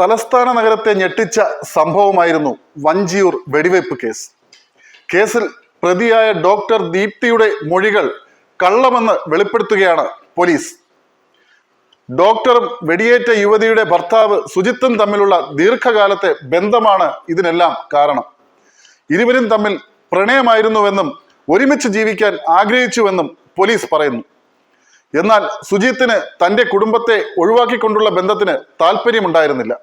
തലസ്ഥാന നഗരത്തെ ഞെട്ടിച്ച സംഭവമായിരുന്നു വഞ്ചിയൂർ വെടിവയ്പ് കേസ്. കേസിൽ പ്രതിയായ ഡോക്ടർ ദീപ്തിയുടെ മൊഴികൾ കള്ളമെന്ന് വെളിപ്പെടുത്തുകയാണ് പോലീസ്. ഡോക്ടറും വെടിയേറ്റ യുവതിയുടെ ഭർത്താവ് സുജിത്തും തമ്മിലുള്ള ദീർഘകാലത്തെ ബന്ധമാണ് ഇതിനെല്ലാം കാരണം. ഇരുവരും തമ്മിൽ പ്രണയമായിരുന്നുവെന്നും ഒരുമിച്ച് ജീവിക്കാൻ ആഗ്രഹിച്ചുവെന്നും പോലീസ് പറയുന്നു. എന്നാൽ സുജീത്തിന് തന്റെ കുടുംബത്തെ ഒഴിവാക്കിക്കൊണ്ടുള്ള ബന്ധത്തിന് താല്പര്യമുണ്ടായിരുന്നില്ല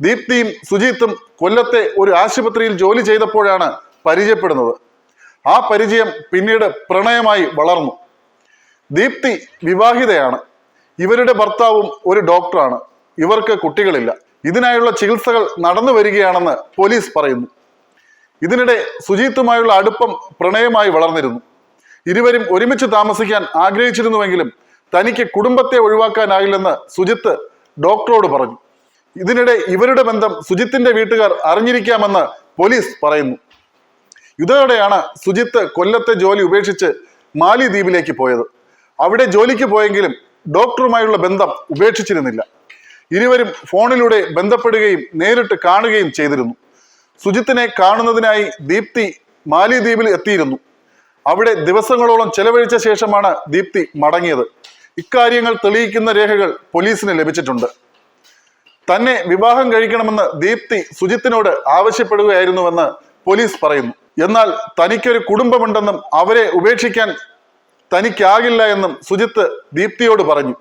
ദീപ്തിയും സുജീത്തും കൊല്ലത്തെ ഒരു ആശുപത്രിയിൽ ജോലി ചെയ്തപ്പോഴാണ് പരിചയപ്പെടുന്നത്. ആ പരിചയം പിന്നീട് പ്രണയമായി വളർന്നു. ദീപ്തി വിവാഹിതയാണ്. ഇവരുടെ ഭർത്താവും ഒരു ഡോക്ടറാണ്. ഇവർക്ക് കുട്ടികളില്ല. ഇതിനായുള്ള ചികിത്സകൾ നടന്നു വരികയാണെന്ന് പോലീസ് പറയുന്നു. ഇതിനിടെ സുജീത്തുമായുള്ള അടുപ്പം പ്രണയമായി വളർന്നിരുന്നു. ഇരുവരും ഒരുമിച്ച് താമസിക്കാൻ ആഗ്രഹിച്ചിരുന്നുവെങ്കിലും തനിക്ക് കുടുംബത്തെ ഒഴിവാക്കാനാകില്ലെന്ന് സുജിത്ത് ഡോക്ടറോട് പറഞ്ഞു. ഇതിനിടെ ഇവരുടെ ബന്ധം സുജിത്തിന്റെ വീട്ടുകാർ അറിഞ്ഞിരിക്കാമെന്ന് പോലീസ് പറയുന്നു. ഇതോടെയാണ് സുജിത്ത് കൊല്ലത്തെ ജോലി ഉപേക്ഷിച്ച് മാലിദ്വീപിലേക്ക് പോയത്. അവിടെ ജോലിക്ക് പോയെങ്കിലും ഡോക്ടറുമായുള്ള ബന്ധം ഉപേക്ഷിച്ചിരുന്നില്ല. ഇരുവരും ഫോണിലൂടെ ബന്ധപ്പെടുകയും നേരിട്ട് കാണുകയും ചെയ്തിരുന്നു. സുജിത്തിനെ കാണുന്നതിനായി ദീപ്തി മാലിദ്വീപിൽ എത്തിയിരുന്നു. അവിടെ ദിവസങ്ങളോളം ചെലവഴിച്ച ശേഷമാണ് ദീപ്തി മടങ്ങിയത്. ഇക്കാര്യങ്ങൾ തെളിയിക്കുന്ന രേഖകൾ പോലീസിന് ലഭിച്ചിട്ടുണ്ട്. തന്നെ വിവാഹം കഴിക്കണമെന്ന് ദീപ്തി സുജിത്തിനോട് ആവശ്യപ്പെടുകയായിരുന്നുവെന്ന് പോലീസ് പറയുന്നു. എന്നാൽ തനിക്കൊരു കുടുംബമുണ്ടെന്നും അവരെ ഉപേക്ഷിക്കാൻ തനിക്കാകില്ല എന്നും സുജിത്ത് ദീപ്തിയോട് പറഞ്ഞു.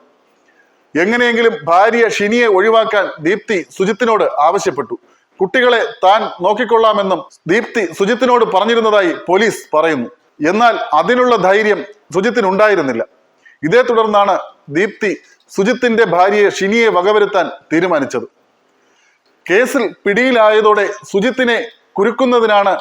എങ്ങനെയെങ്കിലും ഭാര്യ ഷിനിയെ ഒഴിവാക്കാൻ ദീപ്തി സുജിത്തിനോട് ആവശ്യപ്പെട്ടു. കുട്ടികളെ താൻ നോക്കിക്കൊള്ളാമെന്നും ദീപ്തി സുജിത്തിനോട് പറഞ്ഞിരുന്നതായി പോലീസ് പറയുന്നു. എന്നാൽ അതിനുള്ള ധൈര്യം സുജിത്തിന് ഉണ്ടായിരുന്നില്ല ഇതേ തുടർന്നാണ് ദീപ്തി സുജിത്തിന്റെ ഭാര്യയെ ഷിനിയെ വകവരുത്താൻ തീരുമാനിച്ചത്. കേസിൽ പിടിയിലായതോടെ സുജിത്തിനെ കുരുക്കുന്നതിനാണ്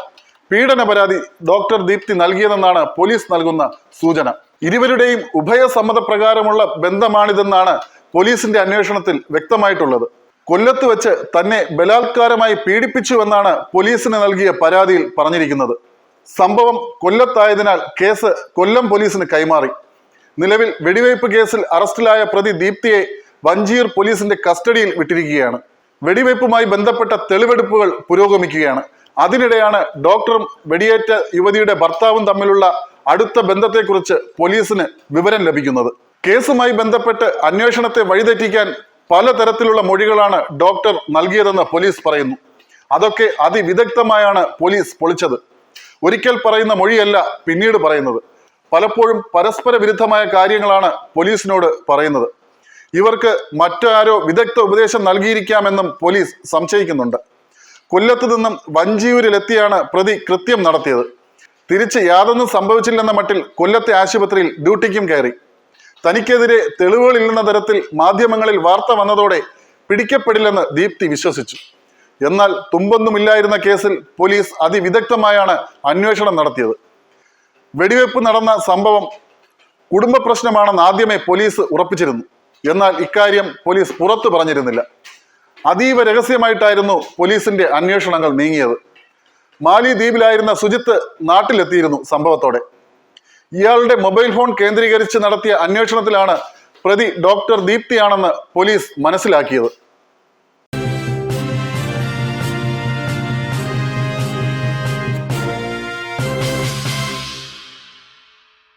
പീഡന പരാതി ഡോക്ടർ ദീപ്തി നൽകിയതെന്നാണ് പോലീസ് നൽകുന്ന സൂചന. ഇരുവരുടെയും ഉഭയസമ്മതപ്രകാരമുള്ള ബന്ധമാണിതെന്നാണ് പോലീസിന്റെ അന്വേഷണത്തിൽ വ്യക്തമായിട്ടുള്ളത്. കൊല്ലത്ത് വെച്ച് തന്നെ ബലാത്കാരമായി പീഡിപ്പിച്ചുവെന്നാണ് പോലീസിന് നൽകിയ പരാതിയിൽ പറഞ്ഞിരിക്കുന്നത്. സംഭവം കൊല്ലത്തായതിനാൽ കേസ് കൊല്ലം പോലീസിന് കൈമാറി. നിലവിൽ വെടിവയ്പ് കേസിൽ അറസ്റ്റിലായ പ്രതി ദീപ്തിയെ വഞ്ചിയൂർ പോലീസിന്റെ കസ്റ്റഡിയിൽ വിട്ടിരിക്കുകയാണ്. വെടിവയ്പുമായി ബന്ധപ്പെട്ട തെളിവെടുപ്പുകൾ പുരോഗമിക്കുകയാണ്. അതിനിടെയാണ് ഡോക്ടറും വെടിയേറ്റ യുവതിയുടെ ഭർത്താവും തമ്മിലുള്ള അടുത്ത ബന്ധത്തെക്കുറിച്ച് പോലീസിന് വിവരം ലഭിക്കുന്നത്. കേസുമായി ബന്ധപ്പെട്ട് അന്വേഷണത്തെ വഴിതെറ്റിക്കാൻ പലതരത്തിലുള്ള മൊഴികളാണ് ഡോക്ടർ നൽകിയതെന്ന് പോലീസ് പറയുന്നു. അതൊക്കെ അതിവിദഗ്ധമായാണ് പോലീസ് പൊളിച്ചത്. ഒരിക്കൽ പറയുന്ന മൊഴിയല്ല പിന്നീട് പറയുന്നത്. പലപ്പോഴും പരസ്പര വിരുദ്ധമായ കാര്യങ്ങളാണ് പോലീസിനോട് പറയുന്നത്. ഇവർക്ക് മറ്റാരോ വിദഗ്ധ ഉപദേശം നൽകിയിരിക്കാമെന്നും പോലീസ് സംശയിക്കുന്നുണ്ട്. കൊല്ലത്ത് നിന്നും വഞ്ചിയൂരിലെത്തിയാണ് പ്രതി കൃത്യം നടത്തിയത്. തിരിച്ച് യാതൊന്നും സംഭവിച്ചില്ലെന്ന മട്ടിൽ കൊല്ലത്തെ ആശുപത്രിയിൽ ഡ്യൂട്ടിക്കും കയറി. തനിക്കെതിരെ തെളിവുകളില്ലെന്ന തരത്തിൽ മാധ്യമങ്ങളിൽ വാർത്ത വന്നതോടെ പിടിക്കപ്പെടില്ലെന്ന് ദീപ്തി വിശ്വസിച്ചു. എന്നാൽ തുമ്പൊന്നുമില്ലായിരുന്ന കേസിൽ പോലീസ് അതിവിദഗ്ധമായാണ് അന്വേഷണം നടത്തിയത്. വെടിവെപ്പ് നടന്ന സംഭവം കുടുംബ പ്രശ്നമാണെന്ന് ആദ്യമേ പോലീസ് ഉറപ്പിച്ചിരുന്നു. എന്നാൽ ഇക്കാര്യം പോലീസ് പുറത്തു പറഞ്ഞിരുന്നില്ല. അതീവ രഹസ്യമായിട്ടായിരുന്നു പോലീസിന്റെ അന്വേഷണങ്ങൾ നീങ്ങിയത്. മാലി ദ്വീപിലായിരുന്ന സുജിത്ത് നാട്ടിലെത്തിയിരുന്നു സംഭവത്തോടെ. ഇയാളുടെ മൊബൈൽ ഫോൺ കേന്ദ്രീകരിച്ച് നടത്തിയ അന്വേഷണത്തിലാണ് പ്രതി ഡോക്ടർ ദീപ്തിയാണെന്ന് പോലീസ് മനസ്സിലാക്കിയത്.